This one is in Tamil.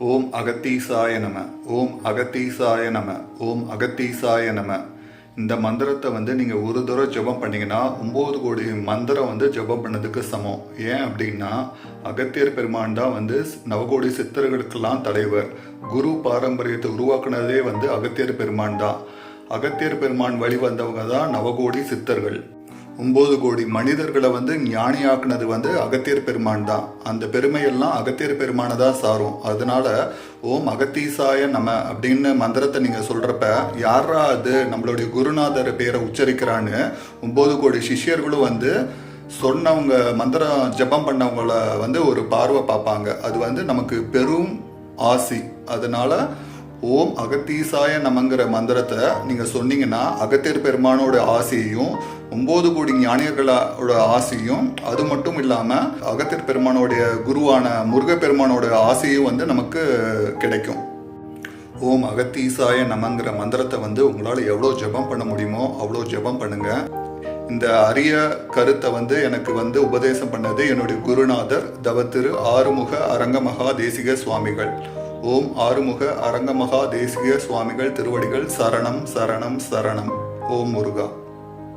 ஓம் அகத்தீசாய நம ஓம் அகத்தீசாய நம ஓம் அகத்தீசாய நம. இந்த மந்திரத்தை வந்து நீங்கள் ஒரு தடவை ஜெபம் பண்ணிங்கன்னா ஒம்பது கோடி மந்திரம் வந்து ஜெபம் பண்ணதுக்கு சமம். ஏன் அப்படின்னா அகத்தியர் பெருமான் தான் வந்து நவகோடி சித்தர்களுக்கெல்லாம் தலைவர். குரு பாரம்பரியத்தை உருவாக்குனதே வந்து அகத்தியர் பெருமான் தான். அகத்தியர் பெருமான் வழி வந்தவங்க தான் நவகோடி சித்தர்கள். ஒம்பது கோடி மனிதர்களை வந்து ஞானியாக்குனது வந்து அகத்தியர் பெருமான் தான். அந்த பெருமையெல்லாம் அகத்தியர் பெருமானை தான் சாரும். அதனால ஓம் அகத்தீசாய நம அப்படின்னு மந்திரத்தை நீங்கள் சொல்கிறப்ப யாரா அது? நம்மளுடைய குருநாதர் பேரை உச்சரிக்கிறான்னு ஒம்பது கோடி சிஷ்யர்களும் வந்து சொன்னவங்க மந்திரம் ஜெபம் பண்ணவங்கள வந்து ஒரு பார்வை பார்ப்பாங்க. அது வந்து நமக்கு பெரும் ஆசி. அதனால ஓம் அகத்தீசாய நமங்கிற மந்திரத்தை நீங்கள் சொன்னீங்கன்னா அகத்தியர் பெருமானோட ஆசையையும் ஒம்பது கோடி ஞானியர்களோட ஆசையும் அது மட்டும் இல்லாமல் அகத்தியர் பெருமானோடைய குருவான முருகப்பெருமானோட ஆசையும் வந்து நமக்கு கிடைக்கும். ஓம் அகத்தீசாய நமங்கிற மந்திரத்தை வந்து உங்களால் எவ்வளோ ஜெபம் பண்ண முடியுமோ அவ்வளோ ஜெபம் பண்ணுங்க. இந்த அரிய கருத்தை வந்து எனக்கு வந்து உபதேசம் பண்ணது என்னுடைய குருநாதர் தவத்திரு ஆறுமுக அரங்கமகா தேசிக சுவாமிகள். ஓம் ஆறுமுக அரங்கமகா தேசிக சுவாமிகள் திருவடிகள் சரணம் சரணம் சரணம். ஓம் முருகா.